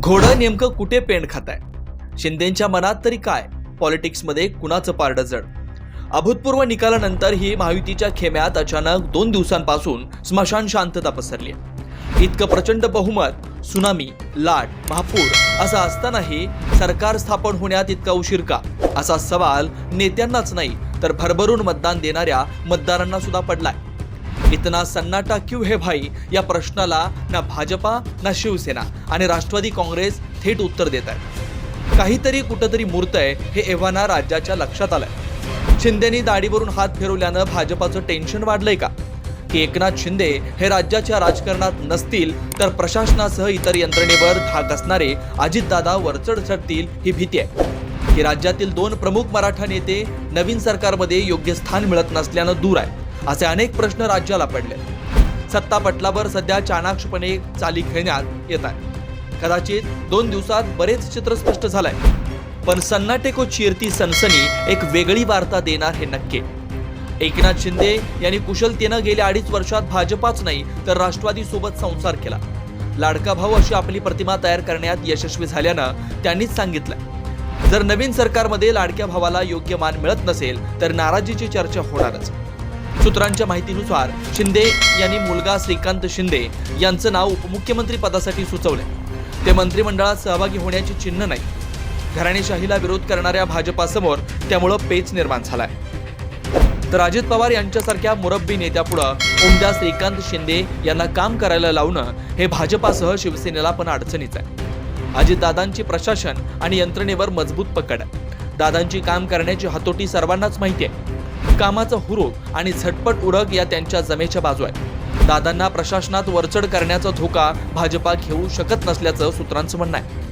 घोडं नेमकं कुठे पेंड खाताय? शिंदेच्या मनात तरी काय? पॉलिटिक्समध्ये कुणाचं पारडं जड? अभूतपूर्व निकालानंतर ही महायुतीच्या खेम्यात अचानक दोन दिवसांपासून स्मशान शांतता पसरली आहे. इतकं प्रचंड बहुमत सुनामी लाट महापूर असं असतानाही सरकार स्थापन होण्यात इतका उशीर का? असा सवाल नेत्यांनाच नाही तर भरभरून मतदान देणाऱ्या मतदारांना सुद्धा पडलाय. इतना सन्नाटा क्यू हे भाई? या प्रश्नाला ना भाजपा ना शिवसेना आणि राष्ट्रवादी काँग्रेस थेट उत्तर देत आहेत. काहीतरी कुठंतरी मूर्तय हे एव्हाना राज्याच्या लक्षात आलंय. शिंदेनी दाढीवरून हात फिरवल्यानं भाजपाचं टेन्शन वाढलंय का? की एकनाथ शिंदे हे राज्याच्या राजकारणात नसतील तर प्रशासनासह इतर यंत्रणेवर धाक असणारे अजितदादा वरचढ चढतील ही भीती आहे. की राज्यातील दोन प्रमुख मराठा नेते नवीन सरकारमध्ये योग्य स्थान मिळत नसल्यानं दूर आहे. असे अनेक प्रश्न राज्याला पडले. सत्ता पटलावर सध्या चाणाक्षपणे चाली खेळण्यात येत आहे. कदाचित दोन दिवसात बरेच चित्र स्पष्ट झालंय पण सन्नाटेको चिरती सनसनी एक वेगळी वार्ता देणार हे नक्की. एकनाथ शिंदे यांनी कुशलतेनं गेल्या अडीच वर्षात भाजपाच नाही तर राष्ट्रवादी सोबत संसार केला. लाडका भाऊ अशी आपली प्रतिमा तयार करण्यात यशस्वी झाल्यानं त्यांनीच सांगितलं जर नवीन सरकारमध्ये लाडक्या भावाला योग्य मान मिळत नसेल तर नाराजीची चर्चा होणारच. सूत्रांच्या माहितीनुसार शिंदे यांनी मुलगा श्रीकांत शिंदे यांचं नाव उपमुख्यमंत्री पदासाठी सुचवले ते मंत्रिमंडळात सहभागी होण्याची चिन्ह नाही. घराणेशाहीला विरोध करणाऱ्या भाजपासमोर त्यामुळं पेच निर्माण झालाय. तर अजित पवार यांच्यासारख्या मुरब्बी नेत्यापुढं उमद्या श्रीकांत शिंदे यांना काम करायला लावणं हे भाजपासह शिवसेनेला पण अडचणीच आहे. अजितदादांची प्रशासन आणि यंत्रणेवर मजबूत पकड आहे. दादांची काम करण्याची हातोटी सर्वांनाच माहिती आहे. कामाचा हुरूप आणि झटपट उडक या त्यांच्या जमेच्या बाजू आहेत. दादांना प्रशासनात वरचढ करण्याचा धोका भाजपा घेऊ शकत नसल्याचं सूत्रांचं म्हणणं आहे.